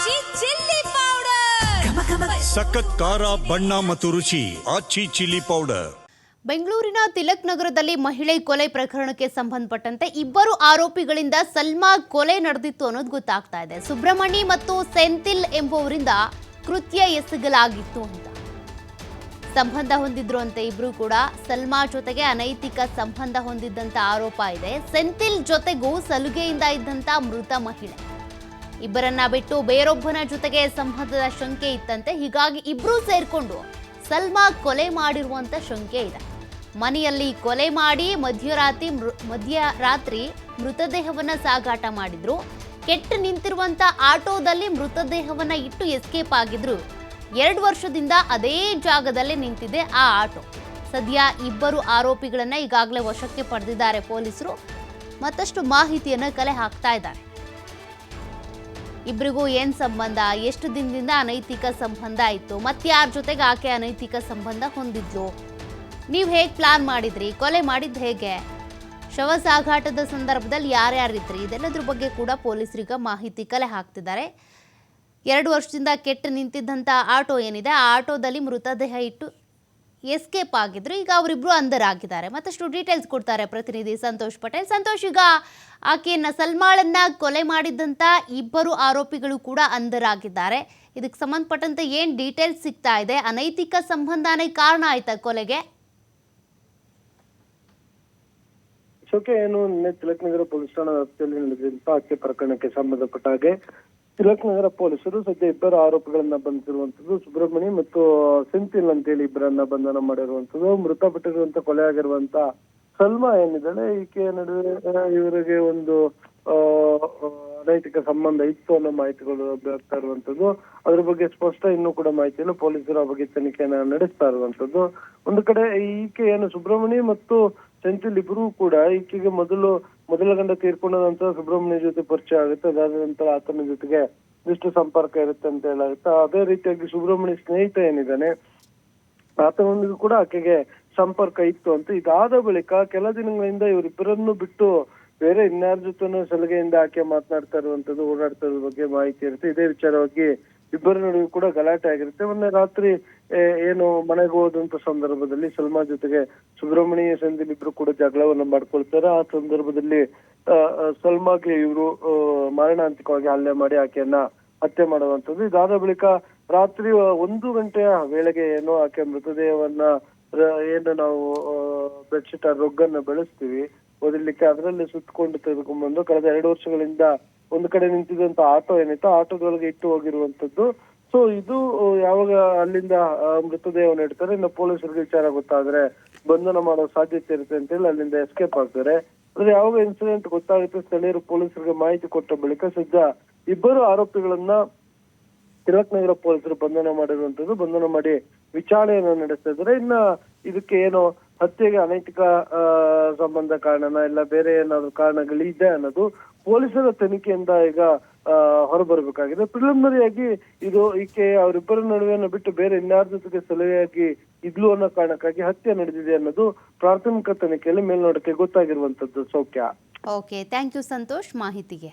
ಆಚಿ chilli powder ಸಖತ್ ಖಾರ ಬಣ್ಣ ಮತ್ತು ರುಚಿ ಆಚಿ ಚಿಲ್ಲಿ ಪೌಡರ್ ಬೆಂಗಳೂರಿನ ತಿಲಕ್ ನಗರದಲ್ಲಿ ಮಹಿಳೆ ಕೊಲೆ ಪ್ರಕರಣಕ್ಕೆ ಸಂಬಂಧಪಟ್ಟಂತೆ ಇಬ್ಬರು ಆರೋಪಿಗಳಿಂದ ಸಲ್ಮಾ ಕೊಲೆ ನಡೆದಿತ್ತು ಅನ್ನೋದು ಗೊತ್ತಾಗ್ತಾ ಇದೆ. ಸುಬ್ರಹ್ಮಣಿ ಮತ್ತು ಸೆಂಥಿಲ್ ಎಂಬುವರಿಂದ ಕೃತ್ಯ ಎಸಗಲಾಗಿತ್ತು ಅಂತ. ಸಂಬಂಧ ಹೊಂದಿದ್ರು ಅಂತ ಇಬ್ರು ಕೂಡ. ಸಲ್ಮಾ ಜೊತೆಗೆ ಅನೈತಿಕ ಸಂಬಂಧ ಹೊಂದಿದ್ದಂತ ಆರೋಪ ಇದೆ. ಸೆಂಥಿಲ್ ಜೊತೆಗೂ ಸಲುಗೆಯಿಂದ ಇದ್ದಂತ ಮೃತ ಮಹಿಳೆ. ಇಬ್ಬರನ್ನ ಬಿಟ್ಟು ಬೇರೊಬ್ಬನ ಜೊತೆಗೆ ಸಂಬಂಧದ ಶಂಕೆ ಇತ್ತಂತೆ. ಹೀಗಾಗಿ ಇಬ್ಬರೂ ಸೇರಿಕೊಂಡು ಸಲ್ಮಾ ಕೊಲೆ ಮಾಡಿರುವಂಥ ಶಂಕೆ ಇದೆ. ಮನೆಯಲ್ಲಿ ಕೊಲೆ ಮಾಡಿ ಮಧ್ಯರಾತ್ರಿ ಮಧ್ಯರಾತ್ರಿ ಮೃತದೇಹವನ್ನ ಸಾಗಾಟ ಮಾಡಿದ್ರು. ಕೆಟ್ಟು ನಿಂತಿರುವಂತ ಆಟೋದಲ್ಲಿ ಮೃತದೇಹವನ್ನ ಇಟ್ಟು ಎಸ್ಕೇಪ್ ಆಗಿದ್ರು. ಎರಡು ವರ್ಷದಿಂದ ಅದೇ ಜಾಗದಲ್ಲಿ ನಿಂತಿದೆ ಆ ಆಟೋ. ಸದ್ಯ ಇಬ್ಬರು ಆರೋಪಿಗಳನ್ನ ಈಗಾಗಲೇ ವಶಕ್ಕೆ ಪಡೆದಿದ್ದಾರೆ ಪೊಲೀಸರು. ಮತ್ತಷ್ಟು ಮಾಹಿತಿಯನ್ನು ಕಲೆ ಹಾಕ್ತಾ ಇದ್ದಾರೆ. ಇಬ್ಬರಿಗೂ ಏನು ಸಂಬಂಧ? ಎಷ್ಟು ದಿನದಿಂದ ಅನೈತಿಕ ಸಂಬಂಧ ಇತ್ತು ಯಾರ ಜೊತೆಗೆ ಆಕೆ ಅನೈತಿಕ ಸಂಬಂಧ ಹೊಂದಿದ್ಲು? ನೀವು ಹೇಗೆ ಪ್ಲಾನ್ ಮಾಡಿದ್ರಿ? ಕೊಲೆ ಮಾಡಿದ್ದು ಹೇಗೆ? ಶವ ಸಾಗಾಟದ ಸಂದರ್ಭದಲ್ಲಿ ಯಾರ್ಯಾರಿದ್ರಿ? ಇದೆಲ್ಲದ್ರ ಬಗ್ಗೆ ಕೂಡ ಪೊಲೀಸರಿಗೆ ಮಾಹಿತಿ ಕಲೆ ಹಾಕ್ತಿದ್ದಾರೆ. ಎರಡು ವರ್ಷದಿಂದ ಕೆಟ್ಟು ನಿಂತಿದ್ದಂಥ ಆಟೋ ಏನಿದೆ? ಆ ಆಟೋದಲ್ಲಿ ಮೃತದೇಹ ಇಟ್ಟು ಎಸ್ಕೇಪ್ ಆಗಿದ್ರು. ಈಗ ಅವರಿಬ್ರು ಅಂದರಾಗಿದ್ದಾರೆ ಮತ್ತಷ್ಟು ಡೀಟೇಲ್ಸ್ ಕೊಡ್ತಾರೆ ಪ್ರತಿನಿಧಿ ಸಂತೋಷ್ ಪಟೇಲ್. ಸಂತೋಷ್, ಈಗ ಆಕೆಯನ್ನ ಸಲ್ಮಾಳನ್ನ ಕೊಲೆ ಮಾಡಿದಂತ ಇಬ್ಬರು ಆರೋಪಿಗಳು ಕೂಡ ಅಂಧರಾಗಿದ್ದಾರೆ. ಇದಕ್ಕೆ ಸಂಬಂಧಪಟ್ಟಂತೆ ಏನು ಡೀಟೇಲ್ಸ್ ಸಿಗ್ತಾ ಇದೆ? ಅನೈತಿಕ ಸಂಬಂಧನೇ ಕಾರಣ ಆಯ್ತಾ ಕೊಲೆಗೆ? ಶೋಕೆ, ಏನು, ನಿನ್ನೆ ತಿಲಕ್ ನಗರ ಪೊಲೀಸ್ ಠಾಣಾ ವ್ಯಾಪ್ತಿಯಲ್ಲಿ ನಡೆದಿರುವಂತಹ ಹತ್ಯೆ ಪ್ರಕರಣಕ್ಕೆ ಸಂಬಂಧಪಟ್ಟ ಹಾಗೆ, ತಿಲಕ್ ನಗರ ಪೊಲೀಸರು ಸದ್ಯ ಇಬ್ಬರು ಆರೋಪಿಗಳನ್ನ ಬಂಧಿಸಿರುವಂತದ್ದು ಸುಬ್ರಹ್ಮಣಿ ಮತ್ತು ಸೆಂಥಿಲ್ ಅಂತೇಳಿ ಇಬ್ಬರನ್ನ ಬಂಧನ ಮಾಡಿರುವಂತದ್ದು ಮೃತಪಟ್ಟಿರುವಂತ ಕೊಲೆ ಆಗಿರುವಂತ ಸಲ್ಮಾ ಏನಿದ್ದಾಳೆ ಈಕೆ ನಡುವೆ ಇವರಿಗೆ ಒಂದು ಅನೈತಿಕ ಸಂಬಂಧ ಇತ್ತು ಅನ್ನೋ ಮಾಹಿತಿಗಳು ಬರ್ತಾ ಇರುವಂತದ್ದು ಅದ್ರ ಬಗ್ಗೆ ಸ್ಪಷ್ಟ ಇನ್ನೂ ಕೂಡ ಮಾಹಿತಿ ಇಲ್ಲ ಪೊಲೀಸರು ಆ ಬಗ್ಗೆ ತನಿಖೆಯನ್ನ ನಡೆಸ್ತಾ ಇರುವಂತದ್ದು ಒಂದು ಕಡೆ ಈಕೆ ಏನು ಸುಬ್ರಹ್ಮಣಿ ಮತ್ತು ಸೆಂಥಿಲ್ ಇಬ್ಬರೂ ಕೂಡ ಈಕೆಗೆ ಮೊದಲು, ಮೊದಲ ಗಂಡ ತೀರ್ಕೊಂಡ ನಂತರ ಸುಬ್ರಹ್ಮಣ್ಯ ಜೊತೆ ಪರಿಚಯ ಆಗುತ್ತೆ. ಅದಾದ ನಂತರ ಆತನ ಜೊತೆಗೆ ಇಷ್ಟು ಸಂಪರ್ಕ ಇರುತ್ತೆ ಅಂತ ಹೇಳಾಗುತ್ತೆ ಅದೇ ರೀತಿಯಾಗಿ ಸುಬ್ರಹ್ಮಣ್ಯ ಸ್ನೇಹಿತ ಏನಿದ್ದಾನೆ, ಆತನೊಂದಿಗೂ ಕೂಡ ಆಕೆಗೆ ಸಂಪರ್ಕ ಇತ್ತು ಅಂತ. ಇದಾದ ಬಳಿಕ ಕೆಲ ದಿನಗಳಿಂದ ಇವರಿಬ್ಬರನ್ನು ಬಿಟ್ಟು ಬೇರೆ ಇನ್ಯಾರ ಜೊತೆನೂ ಸಲಹೆಯಿಂದ ಆಕೆ ಮಾತನಾಡ್ತಾ ಇರುವಂತದ್ದು ಓಡಾಡ್ತಾ ಇರೋ ಬಗ್ಗೆ ಮಾಹಿತಿ ಇರುತ್ತೆ. ಇದೇ ವಿಚಾರವಾಗಿ ಇಬ್ಬರ ನಡುವೆ ಕೂಡ ಗಲಾಟೆ ಆಗಿರುತ್ತೆ. ಮೊನ್ನೆ ರಾತ್ರಿ ಏನು ಮನೆಗೆ ಹೋದಂತ ಸಂದರ್ಭದಲ್ಲಿ ಸಲ್ಮಾ ಜೊತೆಗೆ ಸುಬ್ರಹ್ಮಣ್ಯ ಸಂದಿಲ್ ಇಬ್ರು ಕೂಡ ಜಗಳವನ್ನ ಮಾಡ್ಕೊಳ್ತಾರೆ. ಆ ಸಂದರ್ಭದಲ್ಲಿ ಸಲ್ಮಾಗೆ ಇವರು ಮಾರಣಾಂತಿಕವಾಗಿ ಹಲ್ಲೆ ಮಾಡಿ ಆಕೆಯನ್ನ ಹತ್ಯೆ ಮಾಡುವಂತದ್ದು ಇದಾದ ಬಳಿಕ ರಾತ್ರಿ ಒಂದು ಗಂಟೆಯ ವೇಳೆಗೆ ಏನು ಆಕೆ ಮೃತದೇಹವನ್ನ ಏನು ನಾವು ಬೆಡ್ಶೀಟ್ ರೊಗ್ಗನ್ನ ಬೆಳೆಸ್ತೀವಿ. ಒದಿಲಿಕ್ಕೆ ಅದರಲ್ಲಿ ಸುತ್ತಕೊಂಡು ತೆಗೆದುಕೊಂಡ್ಬಂದು ಕಳೆದ ಎರಡು ವರ್ಷಗಳಿಂದ ಒಂದು ಕಡೆ ನಿಂತಿದ್ದಂತ ಆಟೋ ಏನಿತ್ತು ಆಟೋದೊಳಗೆ ಇಟ್ಟು ಹೋಗಿರುವಂತದ್ದು ಸೊ ಇದು ಯಾವಾಗ ಅಲ್ಲಿಂದ ಮೃತದೇಹವನ್ನು ಇಡ್ತಾರೆ ಇನ್ನು ಪೊಲೀಸರಿಗೆ ವಿಚಾರ ಗೊತ್ತಾದ್ರೆ, ಬಂಧನ ಮಾಡೋ ಸಾಧ್ಯತೆ ಇರುತ್ತೆ ಅಂತ ಹೇಳಿ ಅಲ್ಲಿಂದ ಎಸ್ಕೇಪ್ ಆಗ್ತಾರೆ. ಆದ್ರೆ ಯಾವಾಗ ಇನ್ಸಿಡೆಂಟ್ ಗೊತ್ತಾಗುತ್ತೆ, ಸ್ಥಳೀಯರು ಪೊಲೀಸರಿಗೆ ಮಾಹಿತಿ ಕೊಟ್ಟ ಬಳಿಕ ಸದ್ಯ ಇಬ್ಬರು ಆರೋಪಿಗಳನ್ನ ತಿಲಕ್ ನಗರ ಪೊಲೀಸರು ಬಂಧನ ಮಾಡಿರುವಂತದ್ದು ಬಂಧನ ಮಾಡಿ ವಿಚಾರಣೆಯನ್ನು ನಡೆಸ್ತಾ ಇದ್ದಾರೆ ಇನ್ನ ಇದಕ್ಕೆ ಏನು ಹತ್ಯೆಗೆ ಅನೈತಿಕ ಸಂಬಂಧ ಕಾರಣನ ಇಲ್ಲ ಬೇರೆ ಏನಾದ್ರು ಕಾರಣಗಳಿದೆ ಅನ್ನೋದು ಪೊಲೀಸರ ತನಿಖೆಯಿಂದ ಈಗ ಹೊರಬರಬೇಕಾಗಿದೆ. ಪ್ರಿಲಿಮಿನರಿಯಾಗಿ ಇದು ಈಕೆ ಅವರಿಬ್ಬರ ನಡುವೆನ ಬಿಟ್ಟು ಬೇರೆ ಇನ್ಯಾರ ಜೊತೆಗೆ ಸಲಹೆಯಾಗಿ ಇದ್ಲು ಅನ್ನೋ ಕಾರಣಕ್ಕಾಗಿ ಹತ್ಯೆ ನಡೆದಿದೆ ಅನ್ನೋದು ಪ್ರಾಥಮಿಕ ತನಿಖೆಯಲ್ಲಿ ಮೇಲ್ನೋಟಕ್ಕೆ ಗೊತ್ತಾಗಿರುವಂತದ್ದು ಸೌಖ್ಯ. ಓಕೆ ಥ್ಯಾಂಕ್ ಯು ಸಂತೋಷ್ ಮಾಹಿತಿಗೆ.